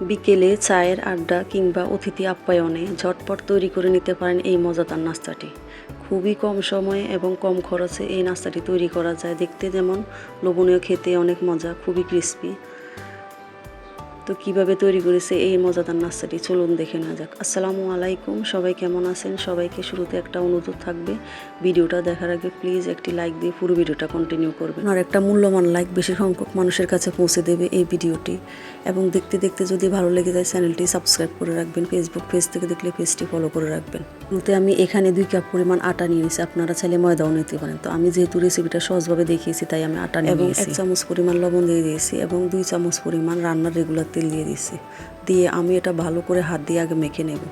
বিকেলে চায়ের আড্ডা কিংবা অতিথি আপ্যায়নে ঝটপট তৈরি করে নিতে পারেন এই মজাদার নাস্তাটি। খুবই কম সময়ে এবং কম খরচে এই নাস্তাটি তৈরি করা যায়। দেখতে যেমন লোভনীয়, খেতে অনেক মজা, খুবই ক্রিস্পি তো কীভাবে তৈরি করেছে এই মজাদার নাস্তাটি? চলুন দেখে নেওয়া যাক। আসসালামু আলাইকুম। সবাই কেমন আছেন? সবাইকে শুরুতে একটা অনুরোধ থাকবে। ভিডিওটা দেখার আগে প্লিজ একটি লাইক দিয়ে পুরো ভিডিওটা কন্টিনিউ করবেন। আর একটা মূল্যবান লাইক বেশি সংখ্যক মানুষের কাছে পৌঁছে দেবে এই ভিডিওটি। এবং দেখতে দেখতে যদি ভালো লেগে যায় চ্যানেলটি সাবস্ক্রাইব করে রাখবেন। ফেসবুক পেজ থেকে দেখলে পেজটি ফলো করে রাখবেন। বলতে আমি এখানে দুই কাপ পরিমাণ আটা নিয়ে নিয়েছি। আপনারা চাইলে ময়দাও নিতে পারেন। তো আমি যেহেতু রেসিপিটা সহজভাবে দেখিয়েছি তাই আমি আটা নিয়ে এবং এক চামচ পরিমাণ লবণ দিয়ে দিয়েছি এবং দুই চামচ পরিমাণ রান্নার রেগুলার তেল দিয়ে দিয়েছি দিয়ে আমি এটা ভালো করে হাত দিয়ে আগে মেখে নেব।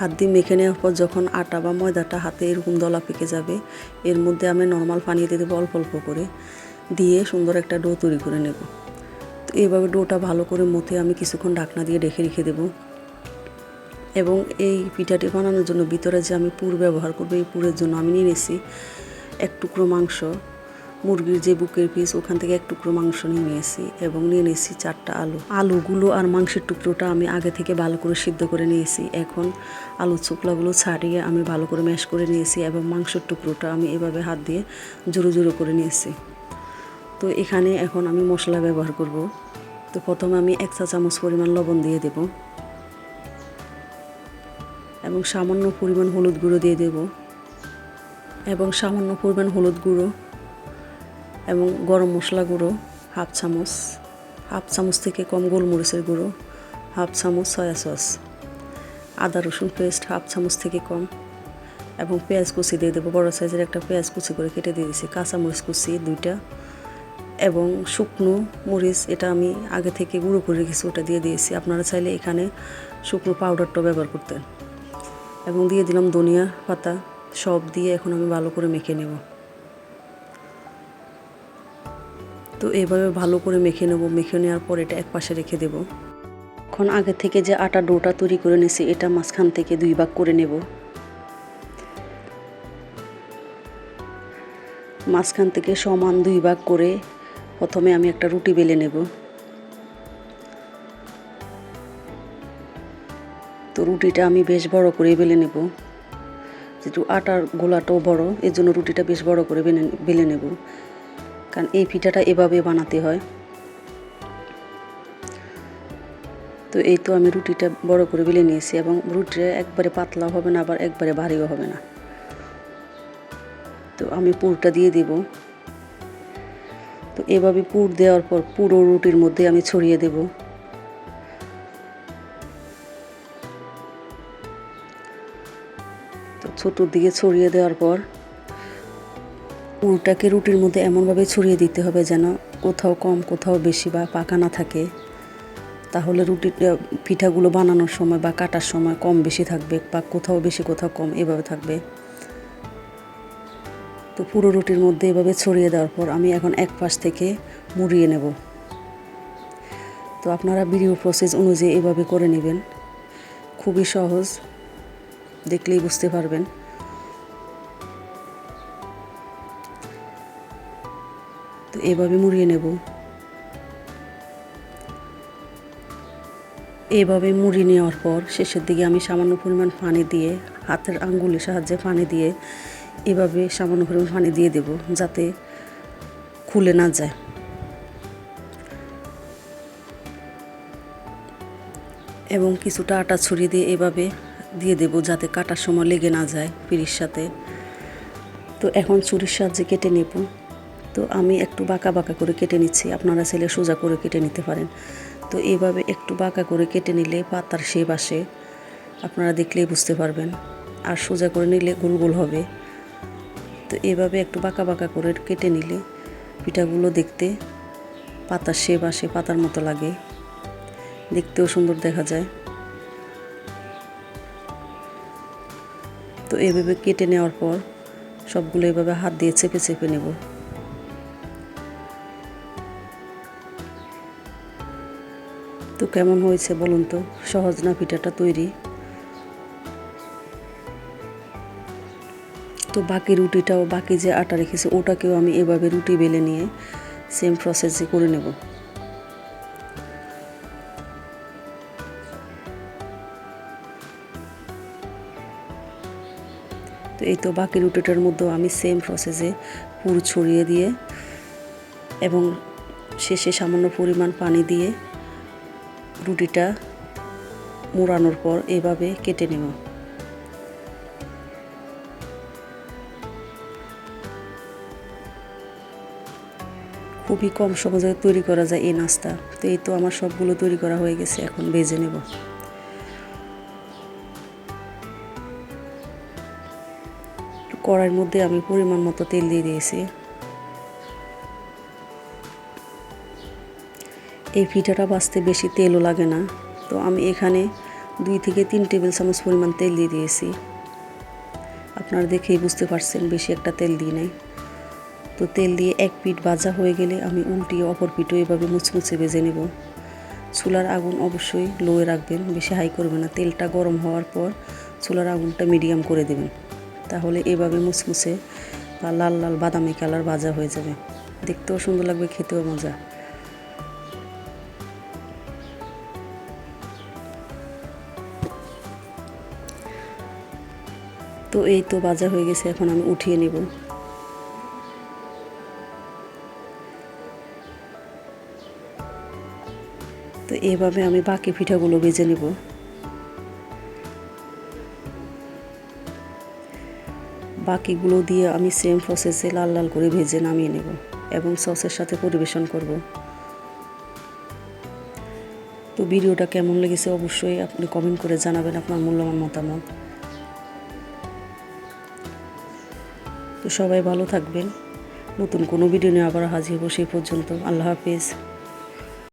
হাত দিয়ে মেখে নেওয়ার পর যখন আটা বা ময়দাটা হাতে এরকম দলা পেকে যাবে, এর মধ্যে আমি নর্মাল পানি দিয়ে দেবো অল্প অল্প করে। দিয়ে সুন্দর একটা ডো তৈরি করে নেব। তো এইভাবে ডোটা ভালো করে মথে আমি কিছুক্ষণ ঢাকনা দিয়ে রেখে রেখে দেবো। এবং এই পিঠাটি বানানোর জন্য ভিতরে যে আমি পুর ব্যবহার করব, এই পুরের জন্য আমি নিয়ে নিয়েছি এক টুকরো মাংস। মুরগির যে বুকের পিস, ওখান থেকে এক টুকরো মাংস নিয়ে নিয়েছি এবং নিয়ে নিয়েছি চারটা আলু। আলুগুলো আর মাংসের টুকরোটা আমি আগে থেকে ভালো করে সিদ্ধ করে নিয়েছি। এখন আলু চোকলাগুলো ছাড়িয়ে আমি ভালো করে ম্যাশ করে নিয়েছি এবং মাংসের টুকরোটা আমি এভাবে হাত দিয়ে জোরো জোরো করে নিয়েছি। তো এখানে এখন আমি মশলা ব্যবহার করব। তো প্রথমে আমি এক চা চামচ পরিমাণ লবণ দিয়ে দেব এবং সামান্য পরিমাণ হলুদ গুঁড়ো দিয়ে দেব এবং সামান্য পরিমাণ হলুদ গুঁড়ো এবং গরম মশলা গুঁড়ো, হাফ চামচ হাফ চামচ থেকে কম গোলমরিচের গুঁড়ো, হাফ চামচ সয়া সস, আদা রসুন পেস্ট হাফ চামচ থেকে কম এবং পেঁয়াজ কুচি দিয়ে দেবো। বড়ো সাইজের একটা পেঁয়াজ কুচি করে কেটে দিয়ে দিয়েছি। কাঁচামরিচ কুচি দুইটা এবং শুকনো মরিচ, এটা আমি আগে থেকে গুঁড়ো করে রেখেছি, ওটা দিয়ে দিয়েছি। আপনারা চাইলে এখানে শুকনো পাউডারটাও ব্যবহার করতেন। এবং দিয়ে দিলাম ধনিয়া পাতা, সব দিয়ে এখন আমি ভালো করে মেখে নেব। তো এভাবে ভালো করে মেখে নেব। মেখে নেওয়ার পর এটা এক পাশে রেখে দেব। এখন আগে থেকে যে আটা ডোটা তৈরি করে নিয়েছি এটা মাঝখান থেকে দুই ভাগ করে নেব। মাঝখান থেকে সমান দুই ভাগ করে প্রথমে আমি একটা রুটি বেলে নেব। তো রুটিটা আমি বেশ বড় করে বেলে নেব। যেহেতু আটার গোলাটাও বড়, এর জন্য রুটিটা বেশ বড় করে বেলে বেলে নেব। কারণ এই পিঠাটা এভাবে বানাতে হয়। তো এই তো আমি রুটিটা বড় করে বেলে নিয়েছি এবং রুটিটা একবারে পাতলাও হবে না, আবার একবারে ভারীও হবে না। তো আমি পুরটা দিয়ে দেব। তো এভাবে পুর দেওয়ার পর পুরো রুটির মধ্যে আমি ছড়িয়ে দেব। তো ছোটোর দিকে ছড়িয়ে দেওয়ার পর পুরটাকে রুটির মধ্যে এমনভাবে ছড়িয়ে দিতে হবে যেন কোথাও কম, কোথাও বেশি বা পাকা না থাকে। তাহলে রুটি পিঠাগুলো বানানোর সময় বা কাটার সময় কম বেশি থাকবে বা কোথাও বেশি, কোথাও কম এভাবে থাকবে। তো পুরো রুটির মধ্যে এভাবে ছড়িয়ে দেওয়ার পর আমি এখন এক পাশ থেকে মুড়িয়ে নেব। তো আপনারা ভিডিও প্রসেস অনুযায়ী এভাবে করে নেবেন। খুবই সহজ, দেখলেই বুঝতে পারবেন। এভাবে মুড়িয়ে নেব। এভাবে মুড়ি নেওয়ার পর শেষের দিকে আমি সামান্য পরিমাণ পানি দিয়ে, হাতের আঙ্গুলের সাহায্যে পানি দিয়ে এভাবে সামান্য পরিমাণ পানি দিয়ে দেব যাতে খুলে না যায়। এবং কিছুটা আটা ছড়িয়ে দিয়ে এভাবে দিয়ে দেব যাতে কাটার সময় লেগে না যায় পিড়ির সাথে। তো এখন ছুরির সাহায্যে কেটে নেব। তো আমি একটু বাঁকা বাঁকা করে কেটে নিচ্ছি। আপনারা ছেলে সোজা করে কেটে নিতে পারেন। তো এইভাবে একটু বাঁকা করে কেটে নিলে পাতার শেপ আসে। আপনারা দেখলেই বুঝতে পারবেন। আর সোজা করে নিলে গোল গোল হবে। তো এভাবে একটু বাঁকা বাঁকা করে কেটে নিলে পিঠাগুলো দেখতে পাতার শেপ আসে, পাতার মতো লাগে। দেখতেও সুন্দর দেখা যায়। তো এভাবে কেটে নেওয়ার পর সবগুলো এভাবে হাত দিয়ে চেপে চেপে নেব। কেমন হয়েছে বলুন তো? সহজ না পিঠাটা তৈরি? তো বাকি রুটিটাও, বাকি যে আটা রেখেছি, ওটাকেও আমি এভাবে রুটি বেলে নিয়ে সেম প্রসেসে করে নেব। তো এই তো বাকি রুটিটার মধ্যেও আমি সেম প্রসেসে পুর ছড়িয়ে দিয়ে এবং শেষে সামান্য পরিমাণ পানি দিয়ে রুটিটা মোড়ানোর পর এভাবে কেটে নেব। খুবই কম সহজে তৈরি করা যায় এই নাস্তা। তো এই তো আমার সবগুলো তৈরি করা হয়ে গেছে, এখন ভেজে নেব। কড়াইয়ের মধ্যে আমি পরিমাণ মতো তেল দিয়ে দিয়েছি। এই পিঠাটা বাঁচতে বেশি তেলও লাগে না। তো আমি এখানে দুই থেকে তিন টেবিল চামচ পরিমাণ তেল দিয়ে দিয়েছি। আপনারা দেখেই বুঝতে পারছেন, বেশি একটা তেল দিই নাই। তো তেল দিয়ে এক পিঠ ভাজা হয়ে গেলে আমি উল্টিয়ে অপর পিঠও এভাবে মুচমুচে ভেজে নেব। চুলার আগুন অবশ্যই লোয়ে রাখবেন, বেশি হাই করবেন না। তেলটা গরম হওয়ার পর চুলার আগুনটা মিডিয়াম করে দেবেন। তাহলে এভাবে মুচমুচে বা লাল লাল বাদামি কালার ভাজা হয়ে যাবে। দেখতেও সুন্দর লাগবে, খেতেও মজা। তো এই তো বাজা হয়ে গেছে, এখন আমি উঠিয়ে নেব। তো এভাবে আমি বাকি পিঠাগুলো ভেজে নেব। বাকিগুলো দিয়ে আমি সেম প্রসেসে লাল লাল করে ভেজে নামিয়ে নেব এবং সসের সাথে পরিবেশন করব। তো ভিডিওটা কেমন লেগেছে অবশ্যই আপনি কমেন্ট করে জানাবেন আপনার মূল্যবান মতামত। তো সবাই ভালো থাকবেন। নতুন কোনো ভিডিও নিয়ে আবার হাজির হব সেই পর্যন্ত। আল্লাহ হাফিজ।